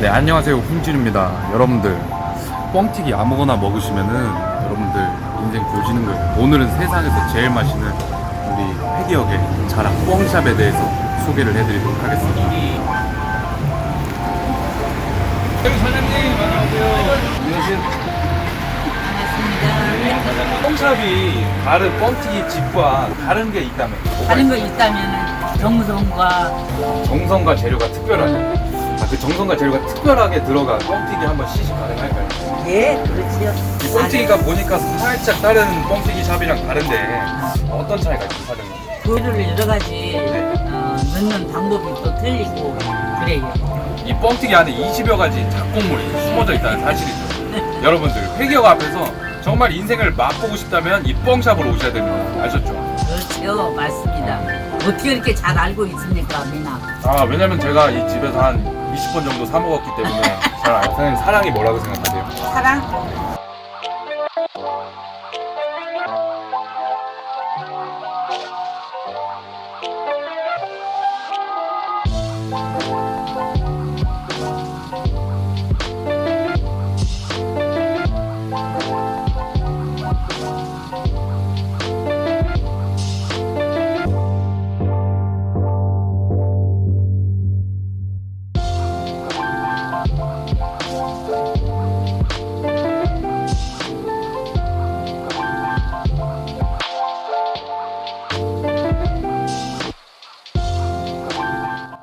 네, 안녕하세요. 홍진입니다. 여러분들, 뻥튀기 아무거나 먹으시면은 여러분들 인생 조지는 거예요. 오늘은 세상에서 제일 맛있는 우리 회기역의 자랑 뻥샵에 대해서 소개를 해드리도록 하겠습니다. 여기 사장님, 안녕하세요. 안녕하세요. 반갑습니다. 뻥샵이 다른 뻥튀기 집과 다른 게 있다면 다른 거 있다면 정성과 정성과 재료가 특별하죠. 아, 그 정성과 재료가 특별하게 들어간 뻥튀기 한번 시식 가능할까요? 예, 그렇지요. 이 뻥튀기가 보니까 살짝 다른 뻥튀기 샵이랑 다른데 어떤 차이가 있죠, 사장님? 재료를 여러 가지 어, 넣는 방법이 또 틀리고 그래요. 이 뻥튀기 안에 20여 가지 작곡물이 숨어져 있다는 사실이죠. 여러분들 회기역 앞에서 정말 인생을 맛보고 싶다면 이 뻥샵으로 오셔야 됩니다. 아셨죠? 그렇죠, 맞습니다. 어떻게 이렇게 잘 알고 있습니까, 미나? 아 왜냐면 제가 이 집에서 한 20번 정도 사 먹었기 때문에 잘 알아요. 사장님 사랑이 뭐라고 생각하세요? 사랑?